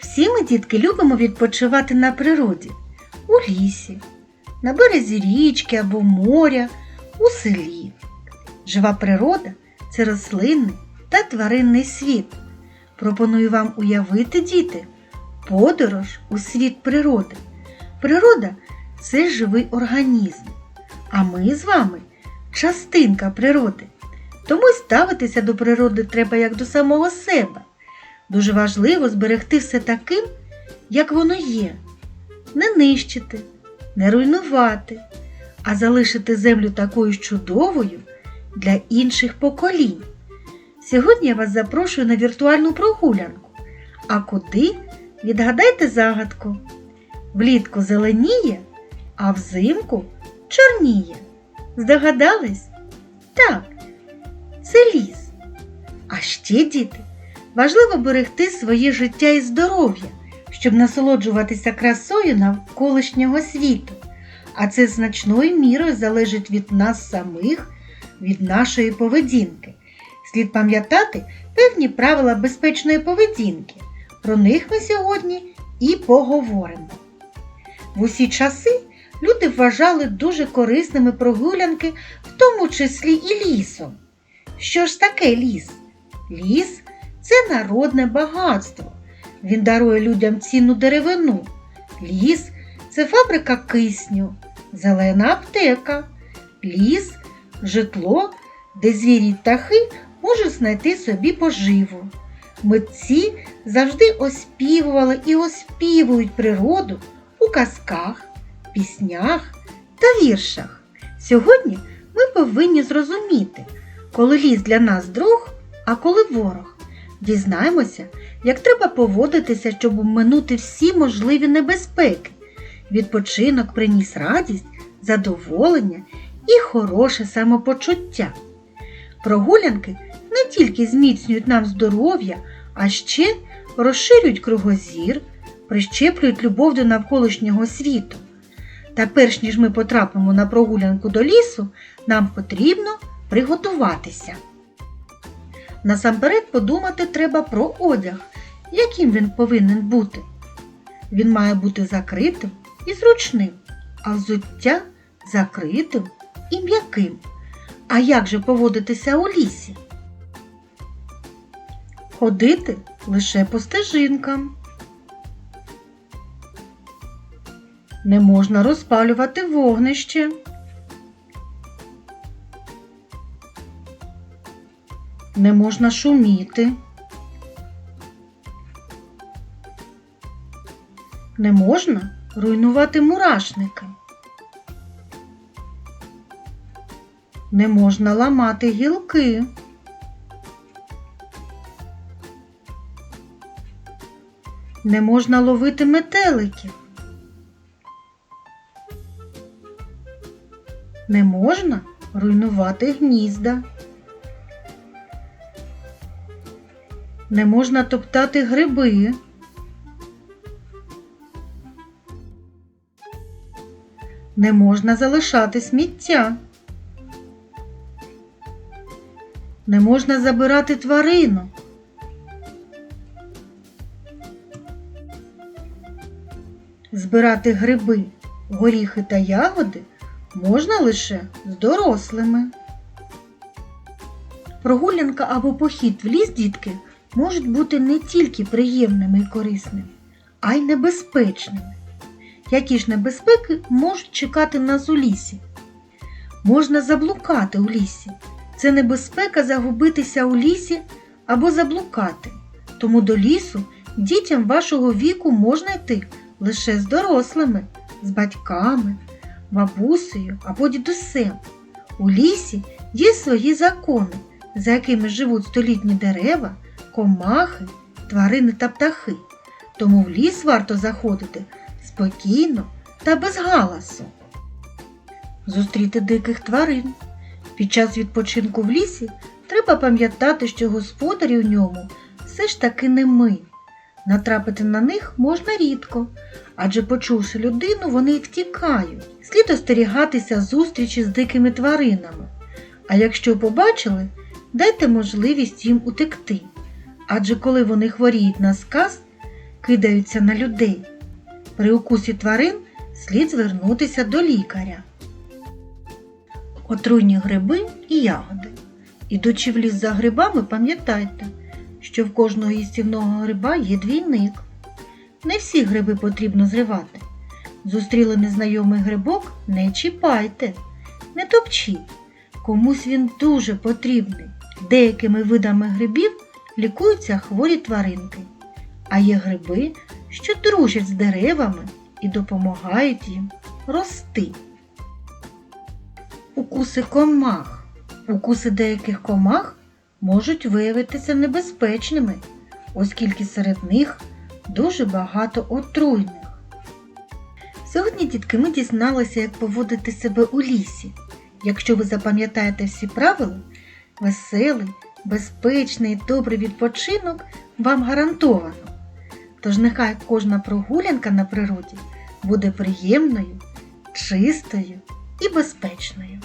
Всі ми, дітки, любимо відпочивати на природі, у лісі, на березі річки або моря, у селі. Жива природа це рослинний та тваринний світ. Пропоную вам уявити, діти, подорож у світ природи. Природа це живий організм, а ми з вами частинка природи. Тому ставитися до природи треба як до самого себе. Дуже важливо зберегти все таким, як воно є, не нищити, не руйнувати, а залишити землю такою ж чудовою для інших поколінь. Сьогодні я вас запрошую на віртуальну прогулянку. А куди? Відгадайте загадку. Влітку зеленіє, а взимку чорніє. Здогадались? Так, це ліс. А ще, діти, важливо берегти своє життя і здоров'я, щоб насолоджуватися красою навколишнього світу. А це значною мірою залежить від нас самих, від нашої поведінки. Слід пам'ятати певні правила безпечної поведінки. Про них ми сьогодні і поговоримо. В усі часи люди вважали дуже корисними прогулянки, в тому числі і лісом. Що ж таке ліс? Ліс це народне багатство. Він дарує людям цінну деревину. Ліс це фабрика кисню, зелена аптека. Ліс житло, де звірі птахи можуть знайти собі поживу. Митці завжди оспівували і оспівують природу у казках, піснях та віршах. Сьогодні ми повинні зрозуміти, коли ліс для нас друг, а коли ворог. Дізнаємося, як треба поводитися, щоб обминути всі можливі небезпеки. Відпочинок приніс радість, задоволення і хороше самопочуття. Прогулянки не тільки зміцнюють нам здоров'я, а ще розширюють кругозір, прищеплюють любов до навколишнього світу. Та перш ніж ми потрапимо на прогулянку до лісу, нам потрібно приготуватися. Насамперед подумати треба про одяг, яким він повинен бути. Він має бути закритим і зручним, а взуття закритим і м'яким. А як же поводитися у лісі? Ходити лише по стежинкам. Не можна розпалювати вогнище. Не можна шуміти. Не можна руйнувати мурашники. Не можна ламати гілки. Не можна ловити метеликів. Не можна руйнувати гнізда. Не можна топтати гриби. Не можна залишати сміття. Не можна забирати тварину. Збирати гриби, горіхи та ягоди можна лише з дорослими. Прогулянка або похід в ліс, дітки, можуть бути не тільки приємними і корисними, а й небезпечними. Які ж небезпеки можуть чекати нас у лісі? Можна заблукати у лісі. Це небезпека загубитися у лісі або заблукати. Тому до лісу дітям вашого віку можна йти лише з дорослими, з батьками, бабусею або дідусем. У лісі є свої закони, за якими живуть столітні дерева, комахи, тварини та птахи. Тому в ліс варто заходити спокійно та без галасу. Зустріти диких тварин. Під час відпочинку в лісі треба пам'ятати, що господарі в ньому все ж таки не ми. Натрапити на них можна рідко, адже почувши людину, вони й втікають. Слід остерігатися зустрічі з дикими тваринами. А якщо побачили, дайте можливість їм утекти. Адже коли вони хворіють на сказ, кидаються на людей. При укусі тварин слід звернутися до лікаря. Отруйні гриби і ягоди. Ідучи в ліс за грибами, пам'ятайте, що в кожного їстівного гриба є двійник. Не всі гриби потрібно зривати. Зустріли незнайомий грибок, не чіпайте, не топчіть. Комусь він дуже потрібний. Деякими видами грибів лікуються хворі тваринки, а є гриби, що дружать з деревами і допомагають їм рости. Укуси комах. Укуси деяких комах можуть виявитися небезпечними, оскільки серед них дуже багато отруйних. Сьогодні, дітки, ми дізналися, як поводити себе у лісі. Якщо ви запам'ятаєте всі правила, веселий, безпечний і добрий відпочинок вам гарантовано. Тож нехай кожна прогулянка на природі буде приємною, чистою і безпечною.